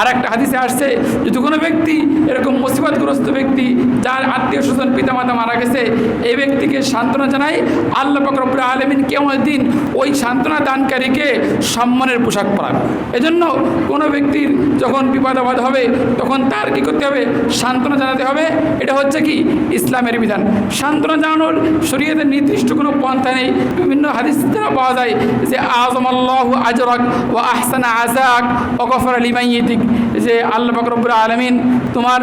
আর একটা হাদিসে আসছে যদি কোনো ব্যক্তি এরকম মুসিবতগ্রস্ত ব্যক্তি যার আত্মীয় স্বজন পিতামাতা মারা গেছে, এই ব্যক্তিকে সান্ত্বনা জানাই, আল্লাহ ফকরবুল আলমিন কেমন দিন ওই সান্ত্বনা দানকারীকে সম্মানের পোশাক পরাবে। এজন্য কোনো ব্যক্তির যখন বিপদ আপদ হবে, তখন তার কী করতে হবে? সান্ত্বনা জানাতে হবে। এটা হচ্ছে কি? ইসলামের বিধান। সান্ত্বনা জানানোর শরীয়তের নির্দিষ্ট কোনো পন্থা নেই। বিভিন্ন হাদিস দ্বারা পাওয়া যায় যে আজম আল্লাহ আজরক ও আহসানা আজাক ও গফর আলী মাইয়িদিক যে আল্লাহ ফকরবুল আলমিন তোমার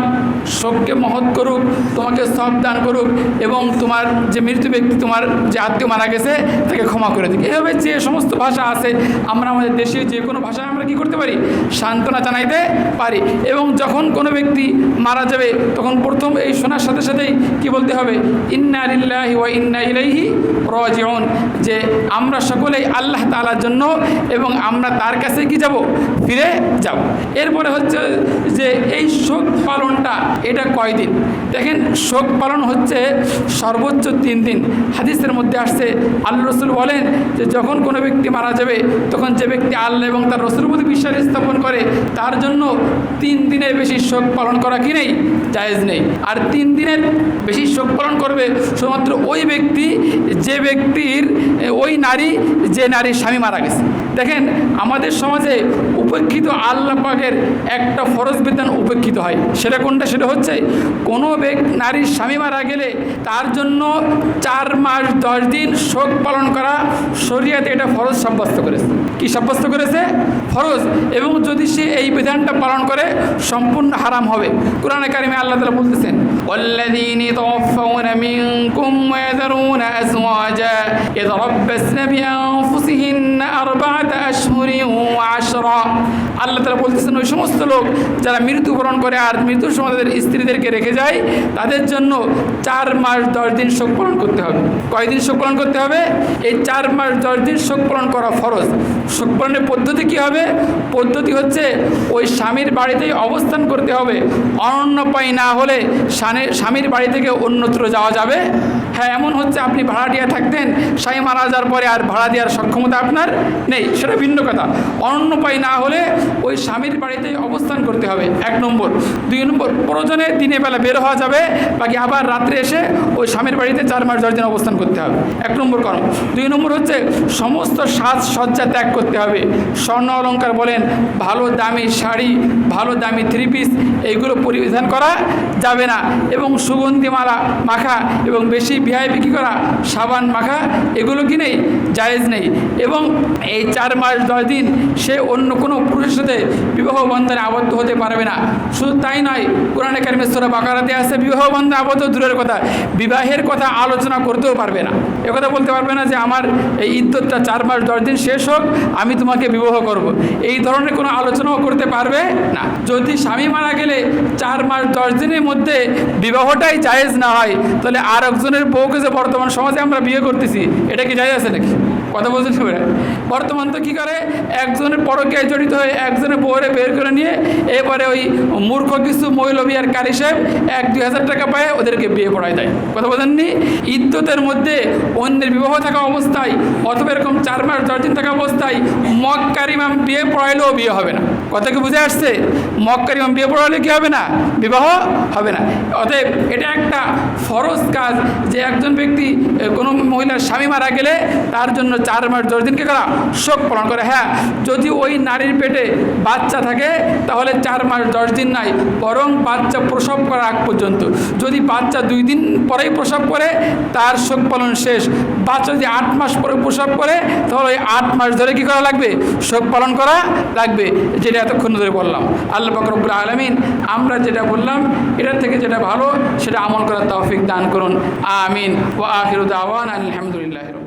শোককে মহৎ করুক, তোমাকে সব দান করুক এবং তোমার যে মৃত্যু ব্যক্তি তোমার যে আত্মীয় মারা গেছে তাকে ক্ষমা করে দিক। এভাবে যে সমস্ত ভাষা আছে, আমরা আমাদের দেশে যে কোনো ভাষায় আমরা কি করতে পারি? সান্ত্বনা জানাইতে পারি এবং যখন কোনো ব্যক্তি মারা যাবে, তখন প্রথম এই শোনার সাথে সাথেই কি বলতে হবে? ইন্না লিল্লাহি ওয়া ইন্না ইলাইহি রাজিউন যে আমরা সকলেই আল্লাহ তালার জন্য এবং আমরা তার কাছে কি যাব? ফিরে যাব। এরপরে হচ্ছে যে এই শোক পালনটা, এটা কয়দিন? দেখেন, শোক পালন হচ্ছে সর্বোচ্চ তিন দিন। হাদিসের মধ্যে আসছে, আল্লাহ রসুল বলেন যে যখন কোনো ব্যক্তি মারা যাবে, তখন যে ব্যক্তি আল্লাহ এবং তার রসুল প্রতি বিশ্বাস স্থাপন করে, তার জন্য তিন দিনের বেশি শোক পালন করা কি নেই? জায়েজ নেই। আর তিন দিনের বেশি শোক পালন করবে শুধুমাত্র ওই ব্যক্তি, যে ব্যক্তির, ওই নারী, যে নারীর স্বামী মারা গেছে। দেখেন আমাদের সমাজে উপেক্ষিত আল্লাহ পাকের একটা ফরজ বিধান উপেক্ষিত হয় সেটা কোনটা সেটা হচ্ছে কোনো ব্যক্তি নারীর স্বামী মারা গেলে তার জন্য চার মাস দশ দিন শোক পালন করা শরিয়াতে এটা ফরজ সাব্যস্ত করেছে কি সাব্যস্ত করেছে ফরজ এবং যদি সে এই বিধানটা পালন করে সম্পূর্ণ হারাম হবে কোরআনে কারিমে আল্লাহ তালা বলতেছেন والذين يتوفون منكم ويذرون أزواجا يتربصن بأنفسهن أربعة أشهر হাজরা আল্লাহ তালা বলতেছেন, ওই সমস্ত লোক যারা মৃত্যুবরণ করে আর মৃত্যুর সময় তাদের স্ত্রীদেরকে রেখে যায়, তাদের জন্য চার মাস দশ দিন শোক পালন করতে হবে। কয়দিন শোক পালন করতে হবে? এই চার মাস দশ দিন শোক পালন করা ফরজ। শোক পালনের পদ্ধতি কী হবে? পদ্ধতি হচ্ছে ওই স্বামীর বাড়িতেই অবস্থান করতে হবে। অনন্য পাই না হলে স্বামীর বাড়ি থেকে অন্যত্র যাওয়া যাবে। হ্যাঁ এমন হচ্ছে আপনি ভাড়া ভাড়াটিয়া থাকতেন, স্বামী মারা যাওয়ার পরে আর ভাড়া দেওয়ার সক্ষমতা আপনার নেই। সেটা ভিন্ন কথা। অনন্য উপায় না হলে ওই স্বামীর বাড়িতেই অবস্থান করতে হবে। এক নম্বর। দুই নম্বর, প্রয়োজনে দিনে বেলা বের হওয়া যাবে, বাকি আবার রাত্রে এসে ওই স্বামীর বাড়িতে চার মাস, দশ দিন অবস্থান করতে হবে। এক নম্বর কর্ম। দুই নম্বর হচ্ছে সমস্ত সাজ সজ্জা ত্যাগ করতে হবে। স্বর্ণ অলঙ্কার বলেন, ভালো দামি শাড়ি, ভালো দামি থ্রি পিস এইগুলো পরিধান করা যাবে না। এবং সুগন্ধি মালা মাখা এবং বেশি ভিআইপি বিক্রি করা? সাবান মাখা, এগুলো কি নেই জায়েজ নেই। এবং এই চার মাস, দশ দিন সে অন্য কোনো পুরুষের সাথে বিবাহ বন্ধনে আবদ্ধ হতে পারবে না। শুধু তাই নয়, কোরআনে কারিমেশ্বরা বাকারাতে আসে বিবাহ বন্ধনে আবদ্ধ দূরের কথা। বিবাহের কথা আলোচনা করতেও পারবে না। একথা বলতে পারবে না যে আমার এই ইদ্যতটা চার মাস, দশ দিন শেষ হোক, আমি তোমাকে বিবাহ করব। এই ধরনের কোনো আলোচনাও করতে পারবে না। যদি স্বামী মারা গেলে চার মাস, দশ দিনের মধ্যে বিবাহটাই জায়েজ না হয়, তাহলে আর একজনের বউকে যে বর্তমান সমাজে আমরা বিয়ে করতেছি এটা কি যাই আছে নাকি? কথা বলছেন বর্তমান তো কী করে? একজনের পরকে জড়িত হয়ে একজনের বউরে বের করে নিয়ে এবারে ওই মূর্খ কিছু মৌলবী আর কারি সাহেব এক দুই হাজার টাকা পায় ওদেরকে বিয়ে পড়ায় দেয়। কথা বলেননি? ইদ্যতের মধ্যে অন্যের বিবাহ থাকা অবস্থায় অথবা এরকম চার মাস দশ দিন থাকা অবস্থায় মক্কার ইমাম বিয়ে পড়াইলেও বিয়ে হবে না। কথা কি বুঝে আসছে? মক্কার ইমাম বিয়ে পড়াইলে কি হবে না? বিবাহ হবে না। অতএব এটা একটা ফরজ কাজ যে একজন ব্যক্তি কোনো মহিলার স্বামী মারা গেলে তার জন্য চার মাস দশ দিনকে করা শোক পালন করে হ্যাঁ যদি ওই নারীর পেটে বাচ্চা থাকে, তাহলে চার মাস দশ দিন নাই, বরং বাচ্চা প্রসব করার আগ পর্যন্ত। যদি বাচ্চা দুই দিন পরেই প্রসব করে, তার শোক পালন শেষ। বাচ্চা যদি আট মাস পরে প্রসব করে, তাহলে ওই আট মাস ধরে কি করা লাগবে? শোক পালন করা লাগবে, যেটা এতক্ষণ ধরে বললাম। আল্লাহ ফকরবুল আলমিন আমরা যেটা বললাম, এটার থেকে যেটা ভালো, সেটা আমল করার তৌফিক দান করুন। আমিন। ও আখির দাওয়ান আলহামদুলিল্লাহ